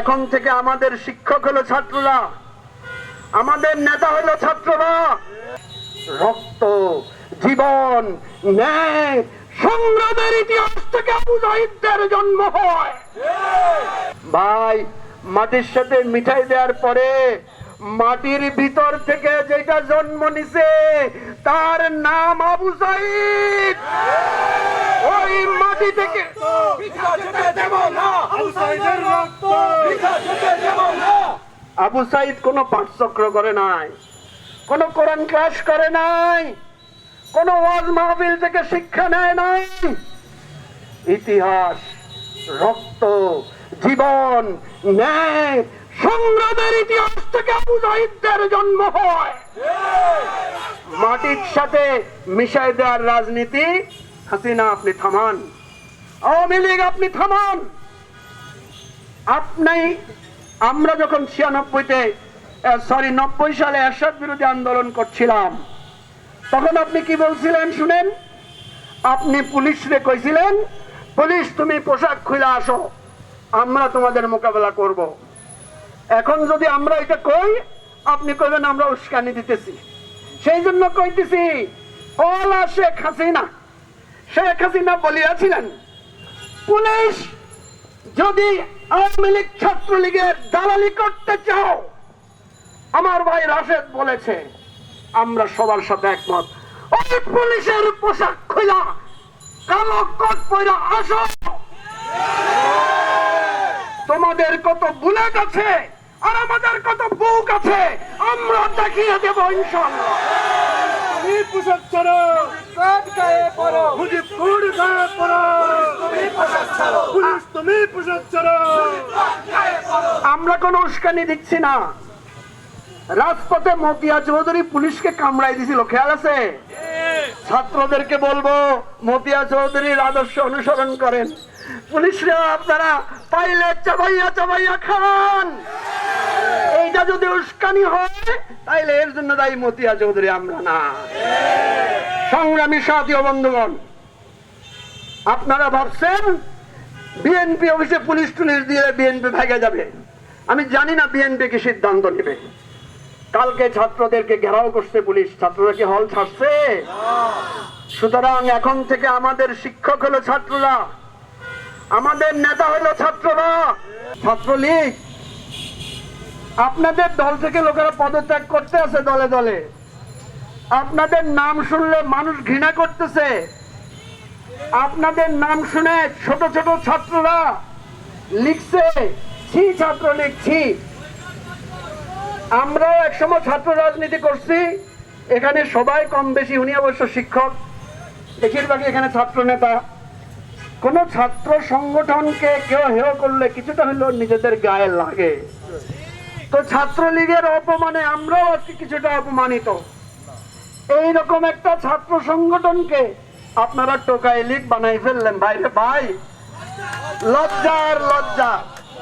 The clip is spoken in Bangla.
এখন থেকে আমাদের শিক্ষক হলো ছাত্ররা। আমাদের নেতা হলো ছাত্ররা। রক্ত, জীবন, ন্যায়, সংগ্রামের ইতিহাস থেকে আবু জাহিদদের জন্ম হয়। ভাই, মাটির সাথে মিঠাই দেওয়ার পরে মাটির ভিতর থেকে যেটা জন্ম নিছে, তার নাম আবু সাইদ ওই মাটি থেকে আবু সাইদ কোন পাঠচক্র করে নাই, কোন কোরআন ক্লাস করে নাই, কোন ওয়াজ মাহফিল থেকে শিক্ষা নেয় নাই। ইতিহাস, রক্ত, জীবন, ন্যায়, সংগ্রামের ইতিহাস থেকে আবু জাহিদদের জন্ম হয়। মাটির সাথে মিশাই দেওয়ার রাজনীতি, হাসিনা আপনি থামান, আওয়ামী লীগ আপনি থামান। আপনি, আমরা যখন ছিয়ানব্বইতে সরি নব্বই সালে এরশাদ বিরোধী আন্দোলন করছিলাম, তখন আপনি কি বলছিলেন শুনেন? আপনি পুলিশরে কইছিলেন, পুলিশ, তুমি পোশাক খুলে আসো, আমরা তোমাদের মোকাবেলা করব। এখন যদি আমরা এটা কই, আপনি কইবেন, আমরা উস্কানি দিতেছি। সেই জন্য কইতেছি ওলা শেখ হাসিনা। শেখ হাসিনা বলিয়াছিলেন, পুলিশ যদি আওয়ামী লীগ ছাত্রলীগের দালালি করতে চাও? আমার ভাই রাশেদ বলেছে, আমরা সবার সাথে একমত। ওই পুলিশের পোশাক খোলা কালো কোট পয়রা আসো। তোমাদের কত বুলেট আছে, আর আমাদের কত বুক আছে, আমরা দেখিয়ে দেব ইনশাল্লাহ পোশাক ছাড়ো কাট গায়ে গায়ে তুমি পোশাক ছাড়ো পুলিশ তুমি পোশাক ছাড়ো আমরা কোনো উস্কানি দিচ্ছি না। রাজপথে মতিয়া চৌধুরী পুলিশকে কামড়াই দিছিল খেয়াল আছে? ছাত্রদেরকে বলব মতিয়া চৌধুরীর আদর্শ অনুসরণ করেন। পুলিশরা আপনারা পাইলে চাবাইয়া চাবাইয়া খান। এইটা যদি উস্কানি হয়, তাইলে এর জন্য দায়ী মতিয়া চৌধুরী, আমরা না। সংগ্রামী সাথী বন্ধুগণ, আপনারা ভাবছেন বিএনপি অফিসে পুলিশ টুলিশ দিয়ে বিএনপি ভেগে যাবে। আমি জানি না বিএনপি কি সিদ্ধান্ত নেবে। কালকে ছাত্রদেরকে ঘেরাও করছে পুলিশ। ছাত্ররা কি হল ছাড়ছে? সুতরাং এখন থেকে আমাদের শিক্ষক হলো ছাত্ররা। আমাদের নেতা হলো ছাত্ররা। ছাত্রলীগ। আপনাদের দল থেকে লোকেরা পদত্যাগ করতে আছে দলে দলে। আপনাদের নাম শুনলে মানুষ ঘৃণা করতেছে। আপনাদের নাম শুনে ছোট ছোট ছাত্ররা লিখছে, ছি ছাত্র লিখছি। আমরাও একসময় ছাত্র রাজনীতি করছি। এখানে সবাই কম বেশি, উনি অবশ্য শিক্ষক। বেশিরভাগই এখানে ছাত্র নেতা। কোন ছাত্র সংগঠনকে কেউ হেয় করলে কিছুটা হলেও নিজেদের গায়ে লাগে। তো ছাত্রলীগের অপমানে আমরাও আজকে কিছুটা অপমানিত। এই রকম একটা ছাত্র সংগঠনকে আপনারা টোকাই লীগ বানাই ফেললেন। ভাই রে ভাই, লজ্জা আর লজ্জা।